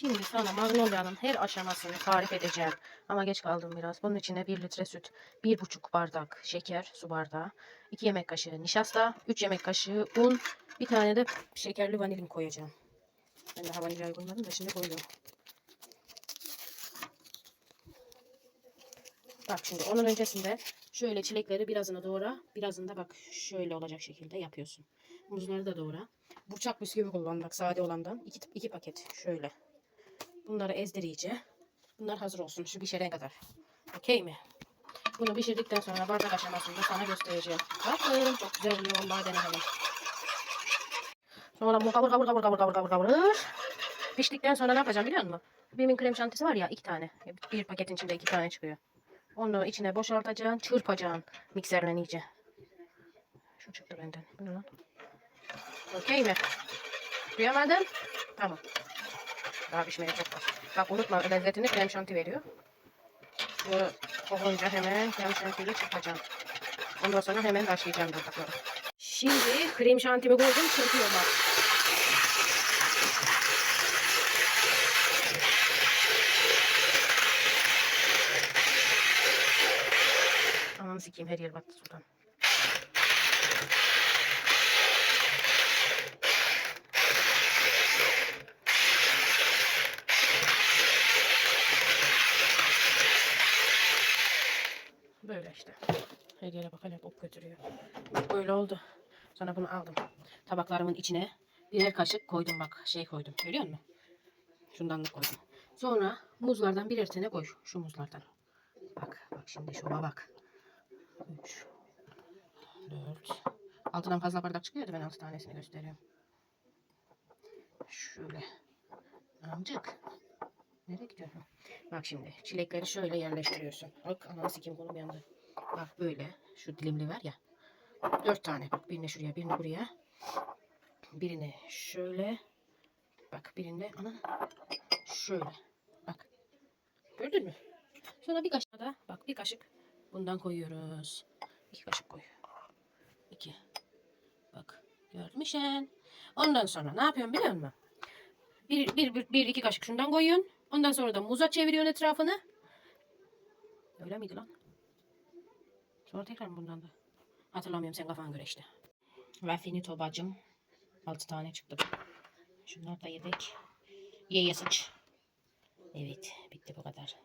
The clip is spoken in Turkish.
Şimdi sana magnolia'nın her aşamasını tarif edeceğim. Ama geç kaldım biraz. Bunun içine 1 litre süt, 1,5 bardak şeker, su bardağı, 2 yemek kaşığı nişasta, 3 yemek kaşığı un, bir tane de şekerli vanilin koyacağım. Ben daha vanilyayı koymadım da şimdi koyuyorum. Bak şimdi onun öncesinde şöyle çilekleri birazını doğra, birazını da bak şöyle olacak şekilde yapıyorsun. Muzları da doğra. Burçak bisküvi kullan bak sade olandan. iki, iki paket şöyle. Bunları ezdir. Bunlar hazır olsun şu pişene kadar. Okey mi? Bunu pişirdikten sonra bardak aşamasında sana göstereceğim. Bakın çok güzel oluyor vallahi dene hemen. Sonra bunu kavur kavur kavur kavur kavur kavur kavur. Piştikten sonra ne yapacağım biliyor musun? Benim krem şantisi var ya iki tane. Bir paketin içinde iki tane çıkıyor. Onu içine boşaltacaksın, çırpacaksın mikserle iyice. Şu çıktı benden. Bu ne lan? Okey mi? Duyamadım. Tamam. Daha pişmeye çok var. Bak unutma lezzetini krem şanti veriyor. Bu olunca hemen krem şantiyle çırpacağım. Ondan sonra hemen başlayacağım bardaklara. Şimdi krem şantimi koydum çırpıyorum bak. Aman sikeyim her yer battı sudan. Böyle işte. Her yere bak hala bok götürüyor. Böyle oldu. Sonra bunu aldım. Tabaklarımın içine birer kaşık koydum bak. Şey koydum. Görüyor musun? Şundan da koydum. Sonra muzlardan birer tane koy. Şu muzlardan. Bak bak şimdi şuna bak. 3 4 Altıdan fazla bardak çıkıyordu. Ben altı tanesini gösteriyorum. Şöyle. Amcık. Nereye gidiyorsun? Bak şimdi çilekleri şöyle yerleştiriyorsun. Bak ananı sikim kolum yandı. Bak böyle şu dilimli var ya. Dört tane bak birini şuraya birini buraya. Birini şöyle. Bak birini ana şöyle. Bak. Gördün mü? Sonra bir kaşık da bak bir kaşık bundan koyuyoruz. İki kaşık koy. İki. Bak görmüşsün. Ondan sonra ne yapıyorum biliyor musun? Bir, bir, bir, bir iki kaşık şundan koyuyorsun. Ondan sonra da muza çeviriyorsun etrafını. Öyle miydi lan? Sonra tekrar bundan da? Hatırlamıyorum sen kafana göre işte. Ve finito bacım. Altı tane çıktı. Şunlar da yedek. Ye ye sıç. Evet bitti bu kadar.